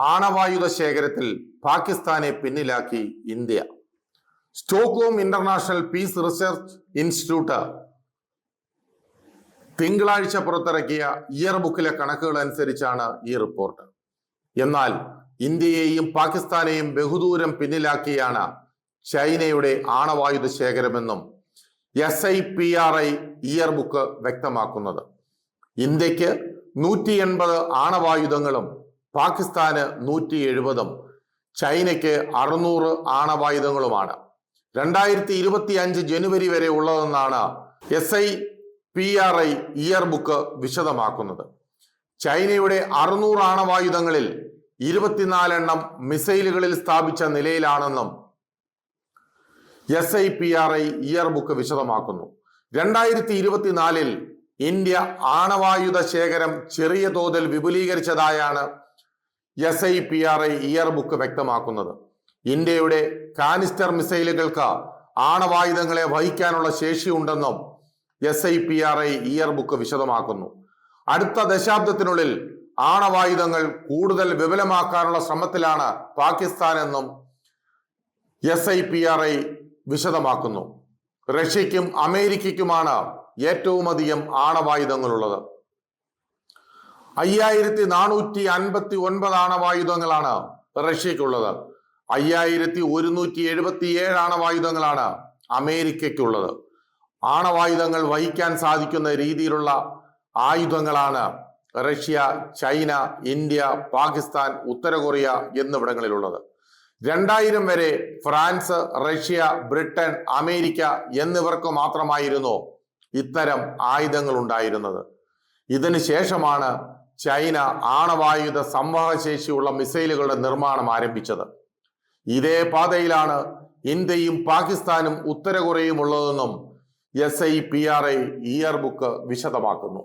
ആണവായുധ ശേഖരത്തിൽ പാകിസ്ഥാനെ പിന്നിലാക്കി India. Stockholm international peace research institute തിങ്കളാഴ്ച പുറത്തിറക്കിയ ഇയർ ബുക്കിലെ കണക്കുകൾ അനുസരിച്ചാണ് ഈ റിപ്പോർട്ട്. എന്നാൽ ഇന്ത്യയെയും പാകിസ്ഥാനെയും ബഹുദൂരം പിന്നിലാക്കിയാണ് ചൈനയുടെ ആണവായുധ ശേഖരമെന്നും S I P R I year book വ്യക്തമാക്കുന്നത്. ഇന്ത്യയ്ക്ക് നൂറ്റി എൺപത് ആണവായുധങ്ങളും പാകിസ്ഥാന് നൂറ്റി എഴുപതും ചൈനയ്ക്ക് അറുന്നൂറ് ആണവായുധങ്ങളുമാണ്. രണ്ടായിരത്തി ഇരുപത്തി അഞ്ച് ജനുവരി വരെ ഉള്ളതെന്നാണ് S I P R I year book വിശദമാക്കുന്നത്. ചൈനയുടെ അറുന്നൂറ് ആണവായുധങ്ങളിൽ ഇരുപത്തിനാലെണ്ണം മിസൈലുകളിൽ സ്ഥാപിച്ച നിലയിലാണെന്നും S I P R I year book വിശദമാക്കുന്നു. രണ്ടായിരത്തി ഇരുപത്തിനാലിൽ ഇന്ത്യ ആണവായുധ ശേഖരം ചെറിയ തോതിൽ വിപുലീകരിച്ചതായാണ് S I P R I year book വ്യക്തമാക്കുന്നത്. ഇന്ത്യയുടെ കാനിസ്റ്റർ മിസൈലുകൾക്ക് ആണവായുധങ്ങളെ വഹിക്കാനുള്ള ശേഷിയുണ്ടെന്നും S I P R I year book വിശദമാക്കുന്നു. അടുത്ത ദശാബ്ദത്തിനുള്ളിൽ ആണവായുധങ്ങൾ കൂടുതൽ വിപുലമാക്കാനുള്ള ശ്രമത്തിലാണ് പാകിസ്ഥാൻ എന്നും S I P R I വിശദമാക്കുന്നു. റഷ്യയ്ക്കും അമേരിക്കയ്ക്കുമാണ് ഏറ്റവുമധികം ആണവായുധങ്ങളുള്ളത്. അയ്യായിരത്തി നാനൂറ്റി അൻപത്തി ഒൻപത് ആണവായുധങ്ങളാണ് റഷ്യക്കുള്ളത്. അയ്യായിരത്തി ഒരുന്നൂറ്റി എഴുപത്തി ഏഴ് ആണവായുധങ്ങളാണ് അമേരിക്കയ്ക്കുള്ളത് ആണവായുധങ്ങൾ വഹിക്കാൻ സാധിക്കുന്ന രീതിയിലുള്ള ആയുധങ്ങളാണ് റഷ്യ ചൈന ഇന്ത്യ പാകിസ്ഥാൻ ഉത്തര കൊറിയ എന്നിവിടങ്ങളിലുള്ളത്. രണ്ടായിരം വരെ ഫ്രാൻസ് റഷ്യ ബ്രിട്ടൻ അമേരിക്ക എന്നിവർക്ക് മാത്രമായിരുന്നു ഇത്തരം ആയുധങ്ങൾ ഉണ്ടായിരുന്നത് ഇതിനു ശേഷമാണ് ചൈന ആണവായുധ സംവാഹശേഷിയുള്ള മിസൈലുകളുടെ നിർമ്മാണം ആരംഭിച്ചത്. ഇതേ പാതയിലാണ് ഇന്ത്യയും പാകിസ്ഥാനും ഉത്തര കൊറിയയും ഉള്ളതെന്നും S I P R I year book വിശദമാക്കുന്നു.